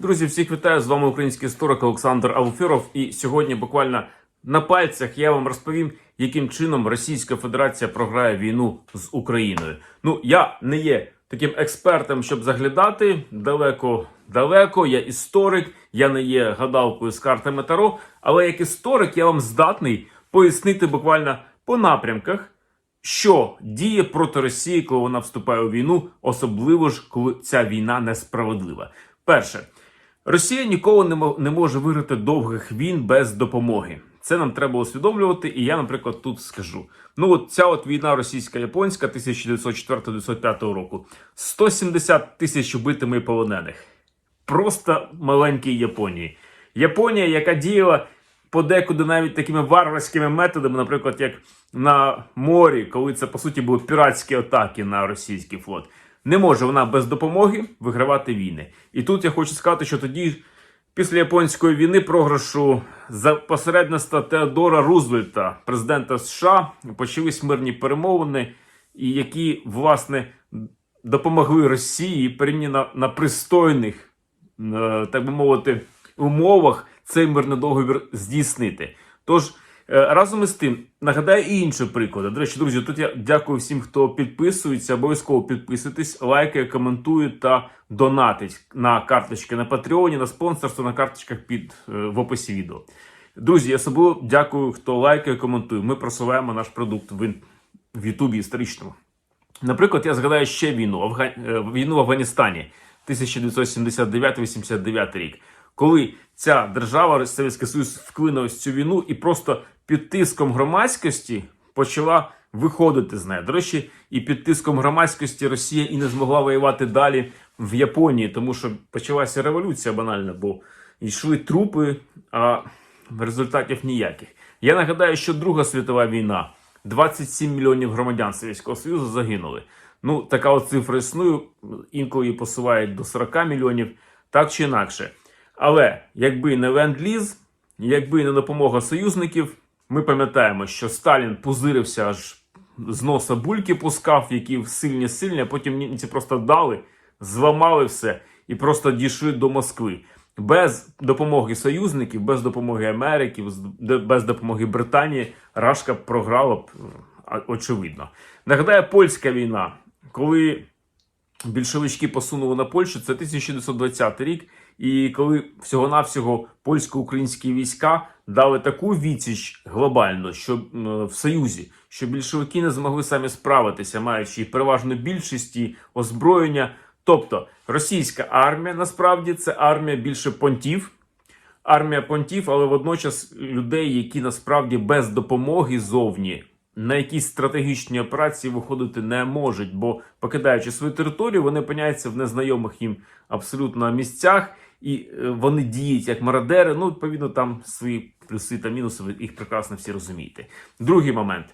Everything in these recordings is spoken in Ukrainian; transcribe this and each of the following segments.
Друзі, всіх вітаю! З вами український історик Олександр Алфіров. І сьогодні буквально на пальцях я вам розповім, яким чином Російська Федерація програє війну з Україною. Ну, я не є таким експертом, щоб заглядати далеко далеко. Я історик, я не є гадалкою з картами Таро, але як історик я вам здатний пояснити буквально по напрямках. Що діє проти Росії, коли вона вступає у війну, особливо ж коли ця війна несправедлива? Перше, Росія ніколи не, мо- не може виграти довгих війн без допомоги. Це нам треба усвідомлювати, і я, наприклад, тут скажу. Ну, от ця от війна російська-японська 1904-1905 року. 170 тисяч убитими і полонених. Просто маленькій Японії. Японія, яка діяла подекуди навіть такими варварськими методами, наприклад, як на морі, коли це по суті були піратські атаки на російський флот. Не може вона без допомоги вигравати війни. І тут я хочу сказати, що тоді, після японської війни, програшу за посередництва Теодора Рузвельта, президента США, почались мирні перемовини, і які власне допомогли Росії порівняно на, пристойних, е, так би мовити, умовах цей мирний договір здійснити. Тож. Е, Разом із тим, нагадаю і інші приклади. До речі, друзі, тут я дякую всім, хто підписується. Обов'язково підписуйтесь, лайкає, коментує та донатить на карточки на Патреоні, на спонсорство, на карточках під е, в описі відео. Друзі, я особливо дякую, хто лайкає, коментує. Ми просуваємо наш продукт в, в Ютубі історичному. Наприклад, я згадаю ще війну, Афга... е, війну в Афганістані 1979-89 рік, коли ця держава, Совєтський Союз, вклинув ось цю війну і просто під тиском громадськості почала виходити з неї. До речі, і під тиском громадськості Росія і не змогла воювати далі в Японії, тому що почалася революція банальна, бо йшли трупи, а результатів ніяких. Я нагадаю, що Друга світова війна. 27 мільйонів громадян Совєтського Союзу загинули. Ну, така от цифра існує, інколи посувають до 40 мільйонів, так чи інакше. Але якби не ленд-ліз, якби не допомога союзників, ми пам'ятаємо, що Сталін пузирився аж з носа бульки пускав, які сильні сильні, а потім німці просто дали, зламали все і просто дійшли до Москви. Без допомоги союзників, без допомоги Америки, без допомоги Британії Рашка програла б очевидно. Нагадаю, польська війна, коли більшовички посунули на Польщу, це 1920 рік. І коли всього-навсього польсько-українські війська дали таку відсіч глобально, що в Союзі, що більшовики не змогли самі справитися, маючи і переважну більшість і озброєння. Тобто російська армія насправді це армія більше понтів, армія понтів, але водночас людей, які насправді без допомоги зовні на якісь стратегічні операції виходити не можуть, бо покидаючи свою територію, вони опиняються в незнайомих їм абсолютно місцях, і е, вони діють як мародери. Ну, відповідно, там свої плюси та мінуси, ви їх прекрасно всі розумієте. Другий момент.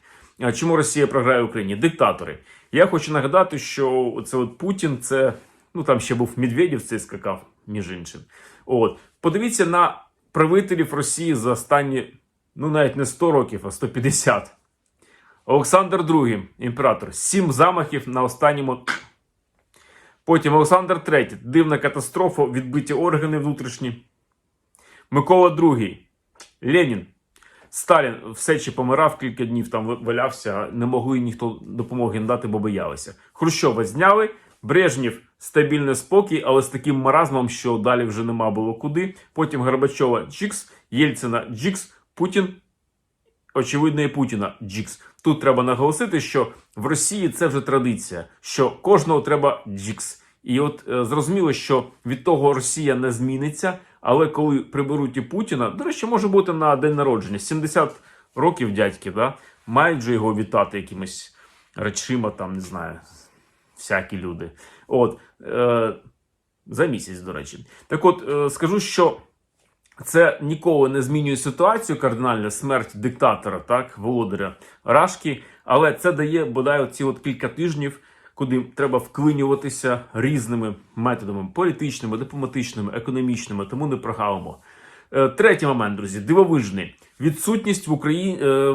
Чому Росія програє Україні? Диктатори. Я хочу нагадати, що це от Путін, це ну там ще був Медведєв, цей скакав, між іншим. От подивіться на правителів Росії за останні, ну навіть не 100 років, а 150. Олександр II, імператор, сім замахів на останньому. Потім Олександр III, дивна катастрофа, відбиті органи внутрішні. Микола II, Ленін, Сталін все ще помирав кілька днів, там валявся, не могли ніхто допомоги надати, бо боялися. Хрущова зняли, Брежнєв стабільний спокій, але з таким маразмом, що далі вже нема було куди. Потім Горбачова Джікс, Єльцина Джікс, Путін очевидно, і Путіна Джікс. Тут треба наголосити, що в Росії це вже традиція, що кожного треба Джікс. І от е, зрозуміло, що від того Росія не зміниться. Але коли приберуть і Путіна, до речі, може бути на день народження 70 років дядьки, да? мають же його вітати якимись речима, там не знаю, всякі люди. От е, за місяць, до речі. Так от е, скажу, що це ніколи не змінює ситуацію кардинальна смерть диктатора, так, володаря Рашки, але це дає бодай ці от кілька тижнів, куди треба вклинюватися різними методами політичними, дипломатичними, економічними, тому не прогавимо. Е, Третій момент, друзі, дивовижний. Відсутність в Україні, е,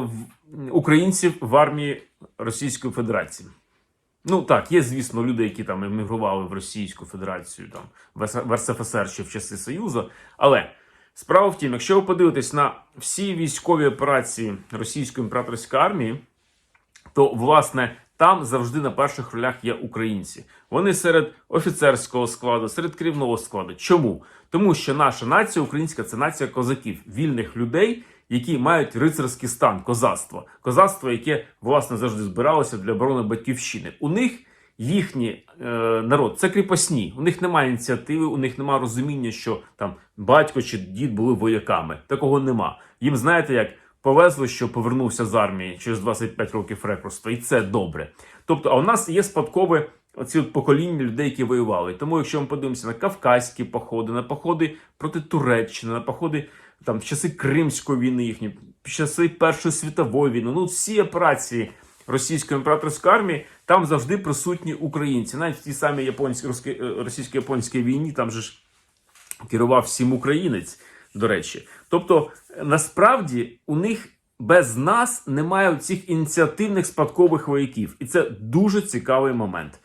українців в армії Російської Федерації. Ну так, є, звісно, люди, які там емігрували в Російську Федерацію, там в С- в РСФСР ще в часи Союзу. Але справа в тім, якщо ви подивитесь на всі військові операції російської імператорської армії, то власне там завжди на перших ролях є українці. Вони серед офіцерського складу, серед керівного складу. Чому? Тому що наша нація українська це нація козаків, вільних людей, які мають рицарський стан, козацтво. Козацтво, яке власне завжди збиралося для оборони батьківщини. У них їхній е, народ це кріпосні. У них немає ініціативи, у них немає розуміння, що там батько чи дід були вояками. Такого нема. Їм знаєте, як повезли, що повернувся з армії через 25 років рекрутства, і це добре. Тобто, а у нас є спадкове оці от покоління людей, які воювали. Тому, якщо ми подивимося на кавказькі походи, на походи проти Туреччини, на походи там в часи Кримської війни, їхні в часи Першої світової війни, ну всі операції російської імператорської армії, там завжди присутні українці. Навіть в тій самій японській російсько-японській війні, там же ж керував всім українець, до речі. Тобто, е, насправді у них без нас немає цих ініціативних спадкових вояків, і це дуже цікавий момент.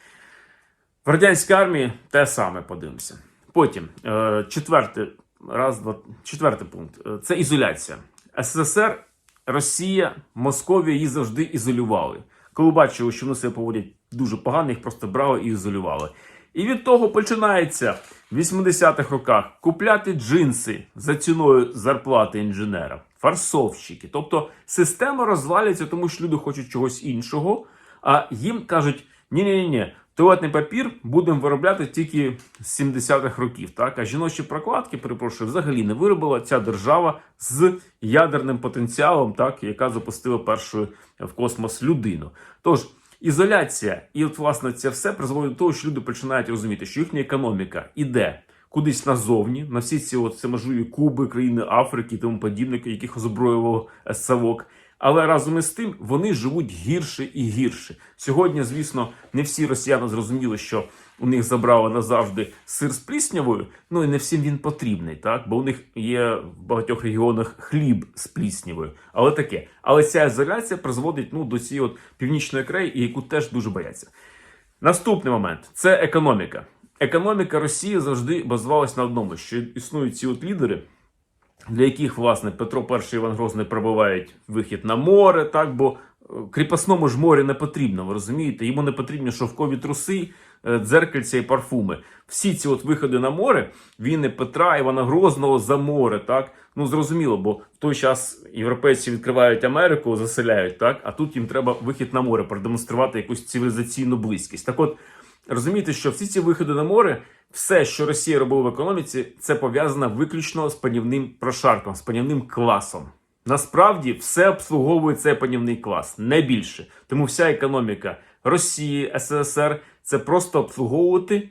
В радянській армії те саме подивимося. Потім, е, четвертий, раз, два, четвертий пункт Е, це ізоляція. СССР, Росія, Московія її завжди ізолювали. Коли бачили, що вони себе поводять дуже погано, їх просто брали і ізолювали. І від того починається в 80-х роках купляти джинси за ціною зарплати інженера, фарсовщики. Тобто система розвалюється, тому що люди хочуть чогось іншого, а їм кажуть: ні-ні, ні туалетний папір будемо виробляти тільки з 70-х років. Так, а жіночі прокладки, перепрошую, взагалі не виробила ця держава з ядерним потенціалом, так яка запустила першу в космос людину. Тож. Ізоляція, і от власне це все призводить до того, що люди починають розуміти, що їхня економіка іде кудись назовні, на всі ці от всеможливі Куби, країни Африки і тому подібне, яких озброював Савок. Але разом із тим вони живуть гірше і гірше. Сьогодні, звісно, не всі росіяни зрозуміли, що у них забрали назавжди сир з пліснявою. Ну і не всім він потрібний, так бо у них є в багатьох регіонах хліб з пліснявою. Але таке. Але ця ізоляція призводить ну до цієї от північної краї, яку теж дуже бояться. Наступний момент це економіка. Економіка Росії завжди базувалась на одному, що існують ці от лідери, для яких власне Петро І Іван Грозний пробивають вихід на море, так бо е, кріпосному ж морі не потрібно, ви розумієте? Йому не потрібні шовкові труси, е, дзеркальця і парфуми. Всі ці от виходи на море, війни Петра Івана Грозного за море, так ну зрозуміло, бо в той час європейці відкривають Америку, заселяють, так а тут їм треба вихід на море, продемонструвати якусь цивілізаційну близькість. Так, от розумієте, що всі ці виходи на море. Все, що Росія робила в економіці, це пов'язано виключно з панівним прошарком, з панівним класом. Насправді все обслуговує цей панівний клас, не більше. Тому вся економіка Росії, СССР це просто обслуговувати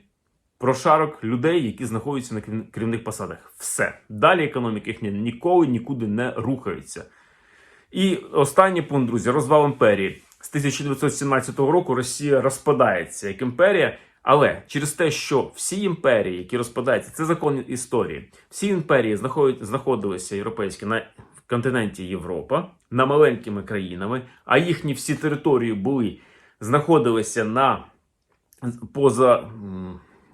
прошарок людей, які знаходяться на керів- керівних посадах. Все. Далі економіка їхня ніколи нікуди не рухається. І останній пункт, друзі, розвал імперії. З 1917 року Росія розпадається як імперія, але через те, що всі імперії, які розпадаються, це закон історії. Всі імперії знаходилися європейські на континенті Європа, на маленькими країнами, а їхні всі території були знаходилися на поза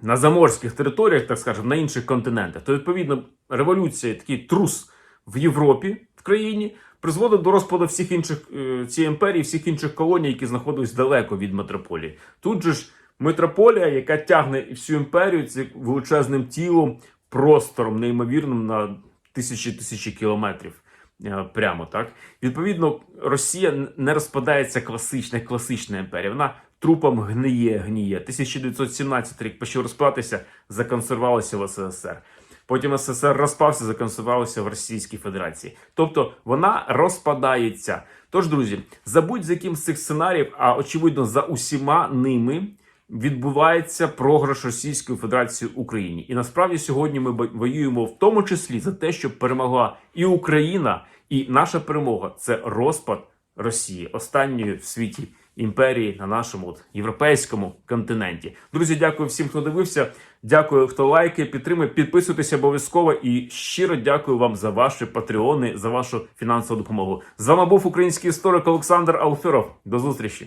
на заморських територіях, так скажемо, на інших континентах. То відповідно революція, такий трус в Європі в країні призводить до розпаду всіх інших е, цієї імперії, всіх інших колоній, які знаходились далеко від метрополії. Тут же ж метрополія, яка тягне всю імперію цим величезним тілом, простором неймовірним на тисячі тисячі кілометрів. е, Прямо так. Відповідно, Росія не розпадається класична, класична імперія. Вона трупом гниє, гніє. 1917 рік почав розпадатися, законсервувалося в СССР. Потім СССР розпався, законсервувалося в Російській Федерації. Тобто вона розпадається. Тож, друзі, забудь за яким з цих сценаріїв, а очевидно, за усіма ними відбувається програш Російської Федерації Україні. І насправді сьогодні ми воюємо в тому числі за те, щоб перемогла і Україна, і наша перемога це розпад Росії, останньої в світі імперії на нашому от, європейському континенті. Друзі, дякую всім, хто дивився. Дякую, хто лайки, підтримує, підписуйтесь обов'язково і щиро дякую вам за ваші патреони, за вашу фінансову допомогу. З вами був український історик Олександр Алферов. До зустрічі.